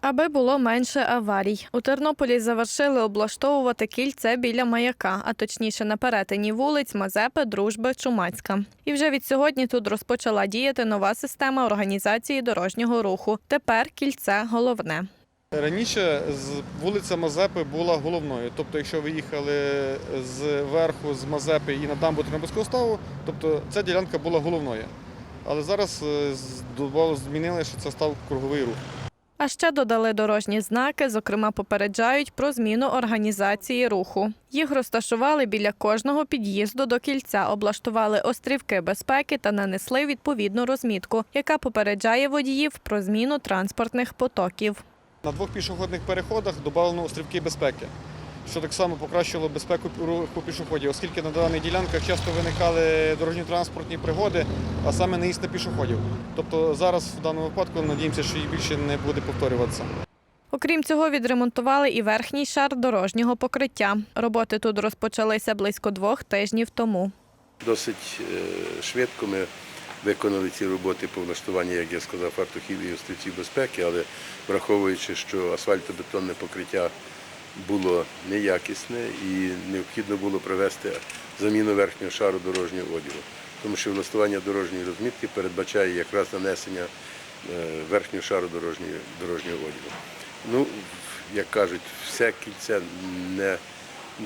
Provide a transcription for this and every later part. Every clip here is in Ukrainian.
Аби було менше аварій. У Тернополі завершили облаштовувати кільце біля маяка, а точніше на перетині вулиць Мазепи, Дружби, Чумацька. І вже від сьогодні тут розпочала діяти нова система організації дорожнього руху. Тепер кільце головне. Раніше з вулиця Мазепи була головною. Тобто, якщо ви їхали з верху з Мазепи і на дамбу Тернопільського ставу, тобто ця ділянка була головною. Але зараз е, змінили, що це став круговий рух. А ще додали дорожні знаки, зокрема, попереджають про зміну організації руху. Їх розташували біля кожного під'їзду до кільця, облаштували острівки безпеки та нанесли відповідну розмітку, яка попереджає водіїв про зміну транспортних потоків. На двох пішохідних переходах додано острівки безпеки, що так само покращило безпеку руху пішоходів, оскільки на даних ділянках часто виникали дорожньо-транспортні пригоди, а саме наїзд на пішоходів. Тобто зараз в даному випадку надіємося, що їх більше не буде повторюватися. Окрім цього, відремонтували і верхній шар дорожнього покриття. Роботи тут розпочалися близько двох тижнів тому. Досить е, швидко ми виконали ці роботи по влаштуванню, як я сказав, фартухів і острівців безпеки, але враховуючи, що асфальтобетонне покриття було неякісне і необхідно було провести заміну верхнього шару дорожнього одягу. Тому що влаштування дорожньої розмітки передбачає якраз нанесення е, верхнього шару дорожньої, дорожнього одягу. Ну, як кажуть, все кільце не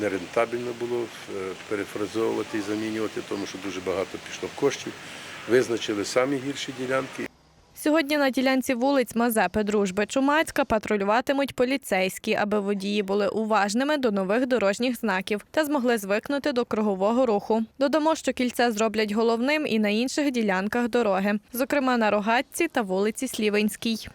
нерентабельно було е, перефразовувати і замінювати, тому що дуже багато пішло коштів. Визначили самі гірші ділянки. Сьогодні на ділянці вулиць Мазепи, Дружби, Чумацька патрулюватимуть поліцейські, аби водії були уважними до нових дорожніх знаків та змогли звикнути до кругового руху. Додамо, що кільце зроблять головним і на інших ділянках дороги, зокрема на Рогатці та вулиці Слівенській.